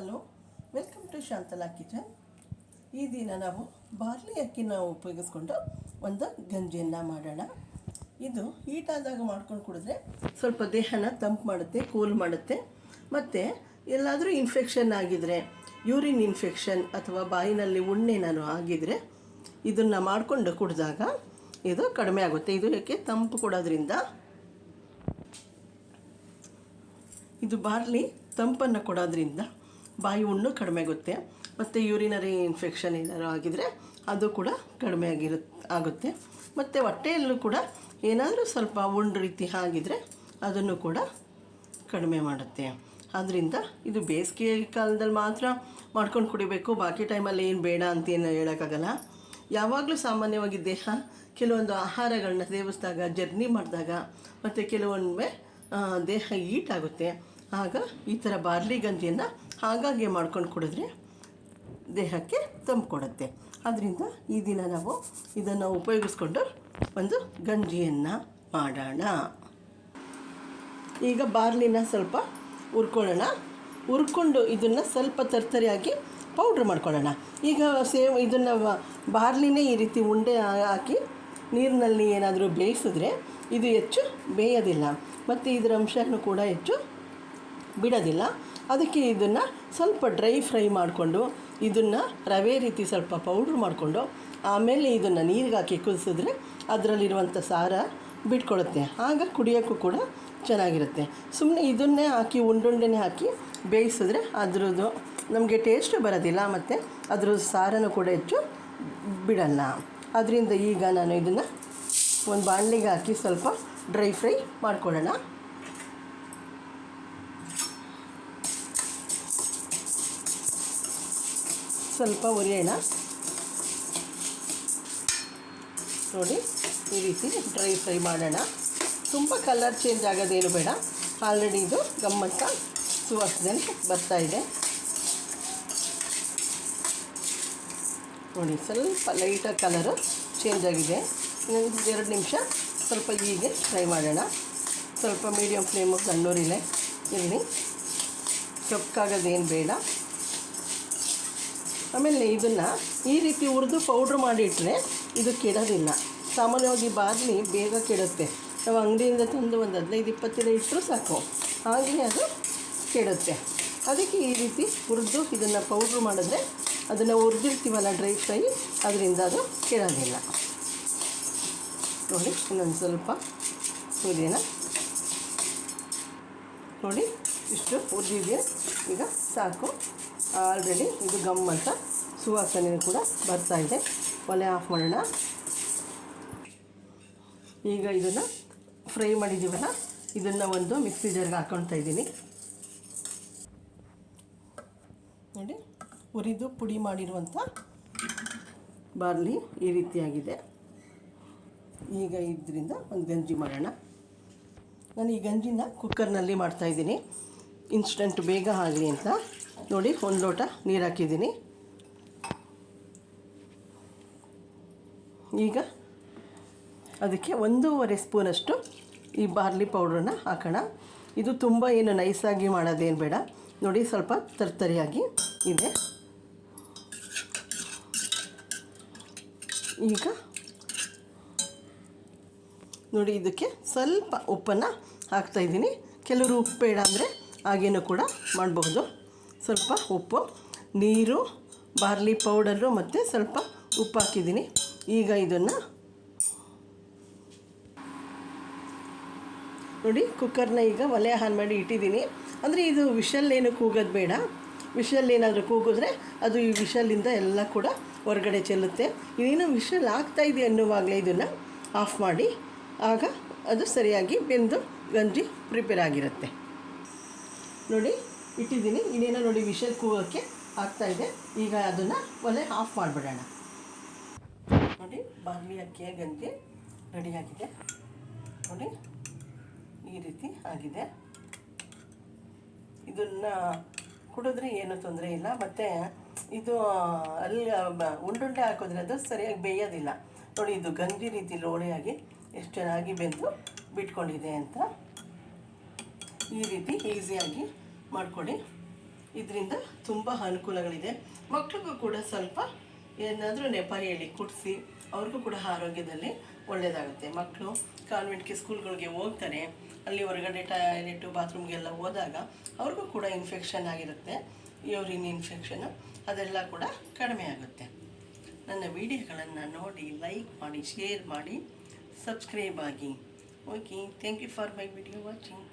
Hello, welcome to Shantala kitchen. ಈ ದಿನ ನಾವು ಬಾರ್ಲಿ ಅಕ್ಕಿನ ಉಪಯೋಗಿಸ್ಕೊಂಡು ಒಂದು ಗಂಜಿಯನ್ನು ಮಾಡೋಣ. ಇದು ಹೀಟಾದಾಗ ಮಾಡ್ಕೊಂಡು ಕುಡಿದ್ರೆ ಸ್ವಲ್ಪ ದೇಹನ ತಂಪು ಮಾಡುತ್ತೆ, ಕೂಲ್ ಮಾಡುತ್ತೆ. ಮತ್ತು ಎಲ್ಲಾದರೂ ಇನ್ಫೆಕ್ಷನ್ ಆಗಿದರೆ ಯೂರಿನ್ ಇನ್ಫೆಕ್ಷನ್ ಅಥವಾ ಬಾಯಿನಲ್ಲಿ ಉಣ್ಣೆ ನಾನು ಆಗಿದರೆ ಇದನ್ನು ಮಾಡಿಕೊಂಡು ಕುಡಿದಾಗ ಇದು ಕಡಿಮೆ ಆಗುತ್ತೆ. ಇದು ಯಾಕೆ? ತಂಪು ಕೊಡೋದ್ರಿಂದ. ಇದು ಬಾರ್ಲಿ ತಂಪನ್ನು ಕೊಡೋದ್ರಿಂದ ಬಾಯಿ ಹುಣ್ಣು ಕಡಿಮೆ ಆಗುತ್ತೆ. ಮತ್ತು ಯೂರಿನರಿ ಇನ್ಫೆಕ್ಷನ್ ಏನಾದ್ರು ಆಗಿದರೆ ಅದು ಕೂಡ ಕಡಿಮೆ ಆಗಿರು ಆಗುತ್ತೆ. ಮತ್ತು ಹೊಟ್ಟೆಯಲ್ಲೂ ಕೂಡ ಏನಾದರೂ ಸ್ವಲ್ಪ ಉಂಡು ರೀತಿ ಆಗಿದರೆ ಅದನ್ನು ಕೂಡ ಕಡಿಮೆ ಮಾಡುತ್ತೆ. ಆದ್ದರಿಂದ ಇದು ಬೇಸಿಗೆ ಕಾಲದಲ್ಲಿ ಮಾತ್ರ ಮಾಡ್ಕೊಂಡು ಕುಡಿಬೇಕು. ಬಾಕಿ ಟೈಮಲ್ಲಿ ಏನು ಬೇಡ ಅಂತೇನು ಹೇಳೋಕ್ಕಾಗಲ್ಲ. ಯಾವಾಗಲೂ ಸಾಮಾನ್ಯವಾಗಿ ದೇಹ ಕೆಲವೊಂದು ಆಹಾರಗಳನ್ನ ಸೇವಿಸಿದಾಗ ಜರ್ನಿ ಮಾಡಿದಾಗ ಮತ್ತು ಕೆಲವೊಮ್ಮೆ ದೇಹ ಈಟ್ ಆಗುತ್ತೆ. ಆಗ ಈ ಥರ ಬಾರ್ಲಿ ಗಂಜಿಯನ್ನು ಹಾಗಾಗಿ ಮಾಡ್ಕೊಂಡು ಕುಡಿದ್ರೆ ದೇಹಕ್ಕೆ ತಂಪು ಕೊಡುತ್ತೆ. ಆದ್ದರಿಂದ ಈ ದಿನ ನಾವು ಇದನ್ನು ಉಪಯೋಗಿಸ್ಕೊಂಡು ಒಂದು ಗಂಜಿಯನ್ನು ಮಾಡೋಣ. ಈಗ ಬಾರ್ಲಿನ ಸ್ವಲ್ಪ ಹುರ್ಕೊಳ್ಳೋಣ. ಹುರ್ಕೊಂಡು ಇದನ್ನು ಸ್ವಲ್ಪ ತರ್ತರಿಯಾಗಿ ಪೌಡ್ರ್ ಮಾಡ್ಕೊಳ್ಳೋಣ. ಈಗ ಸೇವ್ ಇದನ್ನು ಬಾರ್ಲಿನೇ ಈ ರೀತಿ ಉಂಡೆ ಹಾಕಿ ನೀರಿನಲ್ಲಿ ಏನಾದರೂ ಬೇಯಿಸಿದ್ರೆ ಇದು ಹೆಚ್ಚು ಬೇಯೋದಿಲ್ಲ. ಮತ್ತು ಇದರ ಅಂಶನೂ ಕೂಡ ಹೆಚ್ಚು ಬಿಡೋದಿಲ್ಲ. ಅದಕ್ಕೆ ಇದನ್ನು ಸ್ವಲ್ಪ ಡ್ರೈ ಫ್ರೈ ಮಾಡಿಕೊಂಡು ಇದನ್ನು ರವೆ ರೀತಿ ಸ್ವಲ್ಪ ಪೌಡ್ರ್ ಮಾಡಿಕೊಂಡು ಆಮೇಲೆ ಇದನ್ನು ನೀರಿಗೆ ಹಾಕಿ ಕುದಿಸಿದ್ರೆ ಅದರಲ್ಲಿರುವಂಥ ಸಾರ ಬಿಟ್ಕೊಳುತ್ತೆ. ಆಗ ಕುಡಿಯೋಕ್ಕೂ ಕೂಡ ಚೆನ್ನಾಗಿರುತ್ತೆ. ಸುಮ್ಮನೆ ಇದನ್ನೇ ಹಾಕಿ ಉಂಡುಂಡೆನೆ ಹಾಕಿ ಬೇಯಿಸಿದ್ರೆ ಅದ್ರದ್ದು ನಮಗೆ ಟೇಸ್ಟು ಬರೋದಿಲ್ಲ ಮತ್ತು ಅದ್ರ ಸಾರನೂ ಕೂಡ ಹೆಚ್ಚು ಬಿಡಲ್ಲ. ಅದರಿಂದ ಈಗ ನಾನು ಇದನ್ನು ಒಂದು ಬಾಣಲಿಗೆ ಹಾಕಿ ಸ್ವಲ್ಪ ಡ್ರೈ ಫ್ರೈ ಮಾಡ್ಕೊಳ್ಳೋಣ. ಸ್ವಲ್ಪ ಹುರಿಯೋಣ ನೋಡಿ ಈ ರೀತಿ ಡ್ರೈ ಫ್ರೈ ಮಾಡೋಣ. ತುಂಬ ಕಲರ್ ಚೇಂಜ್ ಆಗೋದೇನು ಬೇಡ. ಆಲ್ರೆಡಿ ಇದು ಗಮ್ಮತ್ತ ಸುವಾಸನೆ ಬರ್ತಾ ಇದೆ. ನೋಡಿ, ಸ್ವಲ್ಪ ಲೈಟಾಗಿ ಕಲರು ಚೇಂಜ್ ಆಗಿದೆ. ಇನ್ನೊಂದು ಎರಡು ನಿಮಿಷ ಸ್ವಲ್ಪ ಹೀಗೆ ಫ್ರೈ ಮಾಡೋಣ. ಸ್ವಲ್ಪ ಮೀಡಿಯಮ್ ಫ್ಲೇಮು ಸಣ್ಣೂರಿಲೆ ಇರಲಿ. ಚೊಕ್ಕಾಗೋದೇನು ಬೇಡ. ಆಮೇಲೆ ಇದನ್ನು ಈ ರೀತಿ ಹುರಿದು ಪೌಡ್ರ್ ಮಾಡಿಟ್ರೆ ಇದು ಕೆಡೋದಿಲ್ಲ. ಸಾಮಾನ್ಯವಾಗಿ ಬಾರ್ಲಿ ಬೇಗ ಕೆಡುತ್ತೆ. ನಾವು ಅಂಗಡಿಯಿಂದ ತಂದು ಒಂದು ಹದಿನೈದು ಇಪ್ಪತ್ತು ದಿನ ಇಟ್ಟರೂ ಸಾಕು. ಹಾಗೆ ಅದು ಕೆಡುತ್ತೆ. ಅದಕ್ಕೆ ಈ ರೀತಿ ಹುರಿದು ಇದನ್ನು ಪೌಡ್ರ್ ಮಾಡಿದ್ರೆ ಅದನ್ನು ಹುರಿದಿರ್ತೀವಲ್ಲ ಡ್ರೈ ಫ್ರೈ ಅದರಿಂದ ಅದು ಕೆಡೋದಿಲ್ಲ. ನೋಡಿ, ಇನ್ನೊಂದು ಸ್ವಲ್ಪ ಸೂರ್ಯನ ನೋಡಿ, ಇಷ್ಟು ಉದ್ದಿದೆ ಈಗ ಸಾಕು. ಆಲ್ರೆಡಿ ಇದು ಗಮ್ ಅಂತ ಸುವಾಸನೆ ಕೂಡ ಬರ್ತಾ ಇದೆ. ಒಲೆ ಆಫ್ ಮಾಡೋಣ. ಈಗ ಇದನ್ನು ಫ್ರೈ ಮಾಡಿದ್ದೀವಲ್ಲ, ಇದನ್ನು ಒಂದು ಮಿಕ್ಸಿ ಜಾರ್ಗೆ ಹಾಕ್ಕೊಳ್ತಾ ಇದ್ದೀನಿ. ನೋಡಿ ಹುರಿದು ಪುಡಿ ಮಾಡಿರುವಂಥ ಬಾರ್ಲಿ ಈ ರೀತಿಯಾಗಿದೆ. ಈಗ ಇದರಿಂದ ಒಂದು ಗಂಜಿ ಮಾಡೋಣ. ನಾನು ಈ ಗಂಜಿನ ಕುಕ್ಕರ್ನಲ್ಲಿ ಮಾಡ್ತಾಯಿದ್ದೀನಿ ಇನ್ಸ್ಟಂಟ್ ಬೇಗ ಆಗಲಿ ಅಂತ. ನೋಡಿ, ಒಂದು ಲೋಟ ನೀರು ಹಾಕಿದ್ದೀನಿ. ಈಗ ಅದಕ್ಕೆ ಒಂದೂವರೆ ಸ್ಪೂನಷ್ಟು ಈ ಬಾರ್ಲಿ ಪೌಡ್ರನ್ನ ಹಾಕೋಣ. ಇದು ತುಂಬ ಏನು ನೈಸಾಗಿ ಮಾಡೋದೇನು ಬೇಡ. ನೋಡಿ, ಸ್ವಲ್ಪ ತರ್ತರಿಯಾಗಿ ಇದೆ. ಈಗ ನೋಡಿ, ಇದಕ್ಕೆ ಸ್ವಲ್ಪ ಉಪ್ಪನ್ನು ಹಾಕ್ತಾಯಿದ್ದೀನಿ ಕೆಲವರು ಉಪ್ಪು ಬೇಡ ಅಂದರೆ ಹಾಗೇನೂ ಕೂಡ ಮಾಡಬಹುದು. ಸ್ವಲ್ಪ ಉಪ್ಪು, ನೀರು, ಬಾರ್ಲಿ ಪೌಡರು ಮತ್ತು ಸ್ವಲ್ಪ ಉಪ್ಪು ಹಾಕಿದ್ದೀನಿ. ಈಗ ಇದನ್ನು ನೋಡಿ ಕುಕ್ಕರ್ನ ಈಗ ಒಲೆ ಆನ್ ಮಾಡಿ ಇಟ್ಟಿದ್ದೀನಿ. ಅಂದರೆ ಇದು ವಿಷಲ್ ಕೂಗೋದು ಬೇಡ. ವಿಷಲ್ ಏನಾದರೂ ಕೂಗಿದ್ರೆ ಅದು ಈ ವಿಷಲಿಂದ ಎಲ್ಲ ಕೂಡ ಹೊರಗಡೆ ಚೆಲ್ಲುತ್ತೆ. ಇನ್ನೇನು ವಿಷಲ್ ಆಗ್ತಾ ಇದೆ ಅನ್ನುವಾಗಲೇ ಇದನ್ನು ಆಫ್ ಮಾಡಿ, ಆಗ ಅದು ಸರಿಯಾಗಿ ಬೆಂದು ಗಂಜಿ ಪ್ರಿಪೇರ್ ಆಗಿರುತ್ತೆ. ನೋಡಿ ಇಟ್ಟಿದ್ದೀನಿ. ಇನ್ನೇನೋ ನೋಡಿ ವಿಷಲ್ ಕೂಗೋಕ್ಕೆ ಆಗ್ತಾಯಿದೆ ಈಗ ಅದನ್ನು ಒಲೆ ಆಫ್ ಮಾಡಿಬಿಡೋಣ. ನೋಡಿ ಬಾರ್ಲಿ ಅಕ್ಕಿಯ ಗಂಜಿ ರೆಡಿಯಾಗಿದೆ ನೋಡಿ, ಈ ರೀತಿ ಆಗಿದೆ. ಇದನ್ನು ಕುಡಿದ್ರೆ ಏನೂ ತೊಂದರೆ ಇಲ್ಲ. ಮತ್ತು ಇದು, ಅಲ್ಲಿ ಉಂಡುಂಡೆ ಹಾಕಿದ್ರೆ ಅದು ಸರಿಯಾಗಿ ಬೇಯೋದಿಲ್ಲ. ನೋಡಿ, ಇದು ಗಂಜಿ ರೀತಿ ಲೋಳೆಯಾಗಿ ಎಷ್ಟು ಚೆನ್ನಾಗಿ ಬೆಂದು ಬಿಟ್ಕೊಂಡಿದೆ ಅಂತ. ಈ ರೀತಿ ಈಸಿಯಾಗಿ ಮಾಡಿಕೊಡಿ ಇದರಿಂದ ತುಂಬ ಅನುಕೂಲಗಳಿದೆ. ಮಕ್ಳಿಗೂ ಕೂಡ ಸ್ವಲ್ಪ ಏನಾದರೂ ನೆಪ ಹೇಳಿ ಕುಡಿಸಿ ಅವ್ರಿಗೂ ಕೂಡ ಆರೋಗ್ಯದಲ್ಲಿ ಒಳ್ಳೆಯದಾಗುತ್ತೆ ಮಕ್ಕಳು ಕಾನ್ವೆಂಟ್ಗೆ ಸ್ಕೂಲ್ಗಳಿಗೆ ಹೋಗ್ತಾರೆ, ಅಲ್ಲಿ ಹೊರಗಡೆ ಟಾಯ್ಲೆಟು ಬಾತ್ರೂಮ್ಗೆಲ್ಲ ಹೋದಾಗ ಅವ್ರಿಗೂ ಕೂಡ ಇನ್ಫೆಕ್ಷನ್ ಆಗಿರುತ್ತೆ. ಯೂರಿನ್ ಇನ್ಫೆಕ್ಷನ್ ಅದೆಲ್ಲ ಕೂಡ ಕಡಿಮೆ ಆಗುತ್ತೆ. ನನ್ನ ವಿಡಿಯೋಗಳನ್ನು ನೋಡಿ, ಲೈಕ್ ಮಾಡಿ, ಶೇರ್ ಮಾಡಿ, ಸಬ್ಸ್ಕ್ರೈಬ್ ಆಗಿ. Okay thank you for my video watching